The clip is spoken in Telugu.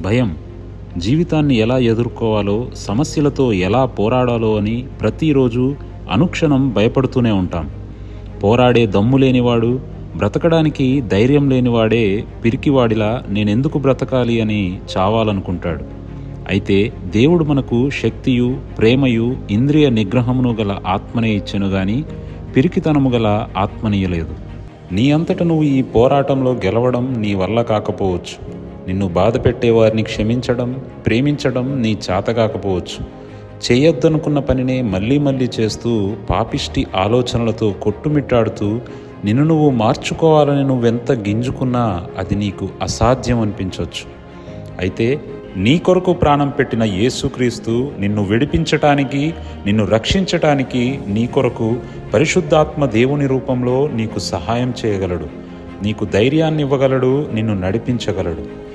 భయం. జీవితాన్ని ఎలా ఎదుర్కోవాలో సమస్యలతో ఎలా పోరాడాలో అని ప్రతిరోజు అనుక్షణం భయపడుతూనే ఉంటాం. పోరాడే దమ్ము లేనివాడు బ్రతకడానికి ధైర్యం లేనివాడే పిరికివాడిలా నేనెందుకు బ్రతకాలి అని చావాలనుకుంటాడు. అయితే దేవుడు మనకు శక్తియు ప్రేమయు ఇంద్రియ నిగ్రహమును గల ఆత్మనే ఇచ్చెను గాని పిరికితనము గల ఆత్మనీయలేదు. నీ అంతట నువ్వు ఈ పోరాటంలో గెలవడం నీ వల్ల కాకపోవచ్చు. నిన్ను బాధ పెట్టేవారిని క్షమించడం ప్రేమించడం నీ చేతకాకపోవచ్చు చేయొద్దనుకున్న పనినే మళ్ళీ మళ్ళీ చేస్తూ పాపిష్టి ఆలోచనలతో కొట్టుమిట్టాడుతూ నిన్ను నువ్వు మార్చుకోవాలని నువ్వెంత గింజుకున్నా అది నీకు అసాధ్యం అనిపించవచ్చు అయితే నీ కొరకు ప్రాణం పెట్టిన యేసుక్రీస్తు నిన్ను విడిపించటానికి నిన్ను రక్షించటానికి నీ కొరకు పరిశుద్ధాత్మ దేవుని రూపంలో నీకు సహాయం చేయగలడు. నీకు ధైర్యాన్ని ఇవ్వగలడు నిన్ను నడిపించగలడు.